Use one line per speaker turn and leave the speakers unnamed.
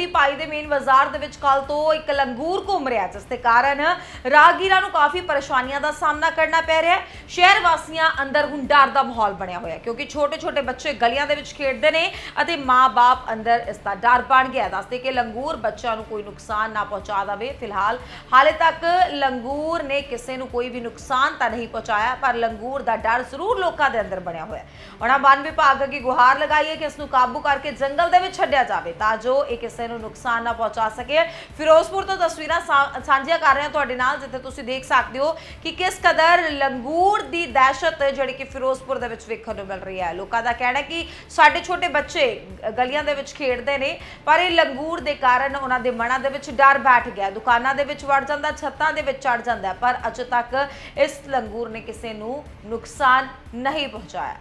ਮੰਡੀ ਪਾਈ ਦੇ ਮੇਨ ਬਾਜ਼ਾਰ ਦੇ ਵਿੱਚ ਕੱਲ ਤੋਂ ਇੱਕ ਲੰਗੂਰ ਘੁੰਮ ਰਿਹਾ ਜਿਸ ਦੇ ਕਾਰਨ ਰਾਹਗੀਰਾਂ ਨੂੰ ਕਾਫੀ ਪਰੇਸ਼ਾਨੀਆਂ ਦਾ ਸਾਹਮਣਾ ਕਰਨਾ ਪੈ ਰਿਹਾ ਹੈ। ਸ਼ਹਿਰ ਵਾਸੀਆਂ ਅੰਦਰ ਹੁਣ ਡਰ ਦਾ ਮਾਹੌਲ ਬਣਿਆ ਹੋਇਆ ਕਿਉਂਕਿ ਛੋਟੇ-ਛੋਟੇ ਬੱਚੇ ਗਲੀਆਂ ਦੇ ਵਿੱਚ ਖੇਡਦੇ ਨੇ ਅਤੇ ਮਾਂ-ਬਾਪ ਅੰਦਰ ਇਸ ਦਾ ਡਰ ਬਣ ਗਿਆ ਦੱਸਦੇ ਕਿ ਲੰਗੂਰ ਬੱਚਿਆਂ ਨੂੰ ਕੋਈ ਨੁਕਸਾਨ ਨਾ ਪਹੁੰਚਾ ਦੇਵੇ। ਫਿਲਹਾਲ ਹਾਲੇ ਤੱਕ ਲੰਗੂਰ ਨੇ ਕਿਸੇ ਨੂੰ ਕੋਈ ਵੀ ਨੁਕਸਾਨ ਤਾਂ ਨਹੀਂ ਪਹੁੰਚਾਇਆ, ਪਰ ਲੰਗੂਰ ਦਾ ਡਰ ਜ਼ਰੂਰ ਲੋਕਾਂ ਦੇ ਅੰਦਰ ਬਣਿਆ ਹੋਇਆ ਹੈ। ਉਹਨਾਂ ਵਨ ਵਿਭਾਗ ਅੱਗੇ ਗੁਹਾਰ ਲਗਾਈ ਹੈ ਕਿ ਇਸ ਨੂੰ ਕਾਬੂ ਕਰਕੇ ਜੰਗਲ ਦੇ ਵਿੱਚ ਛੱਡਿਆ ਜਾਵੇ, ਤਾਂ ਜੋ ਇਹ ਕਿਸੇ ਨੂੰ ਨੁਕਸਾਨ ਨਾ ਪਹੁੰਚਾ ਸਕੇ। ਫਿਰੋਜ਼ਪੁਰ ਤੋਂ ਤਸਵੀਰਾਂ ਸਾਂਝੀਆਂ ਕਰ ਰਹੇ ਹਾਂ ਤੁਹਾਡੇ ਨਾਲ, ਜਿੱਥੇ ਤੁਸੀਂ ਦੇਖ ਸਕਦੇ ਹੋ ਕਿ ਕਿਸ ਕਦਰ ਲੰਗੂਰ ਦੀ ਦਹਿਸ਼ਤ ਜਿਹੜੀ ਕਿ ਫਿਰੋਜ਼ਪੁਰ ਦੇ ਵਿੱਚ ਵੇਖਣ ਨੂੰ ਮਿਲ ਰਹੀ ਹੈ। ਲੋਕਾਂ ਦਾ ਕਹਿਣਾ ਕਿ ਸਾਡੇ ਛੋਟੇ ਬੱਚੇ ਗਲੀਆਂ ਦੇ ਵਿੱਚ ਖੇਡਦੇ ਨੇ, ਪਰ ਇਹ ਲੰਗੂਰ ਦੇ ਕਾਰਨ ਉਹਨਾਂ ਦੇ ਮਨਾਂ ਦੇ ਵਿੱਚ ਡਰ ਬੈਠ ਗਿਆ। ਦੁਕਾਨਾਂ ਦੇ ਵਿੱਚ ਵੜ ਜਾਂਦਾ, ਛੱਤਾਂ ਦੇ ਵਿੱਚ ਚੜ ਜਾਂਦਾ, ਪਰ ਅਜੇ ਤੱਕ ਇਸ ਲੰਗੂਰ ਨੇ ਕਿਸੇ ਨੂੰ ਨੁਕਸਾਨ ਨਹੀਂ ਪਹੁੰਚਾਇਆ।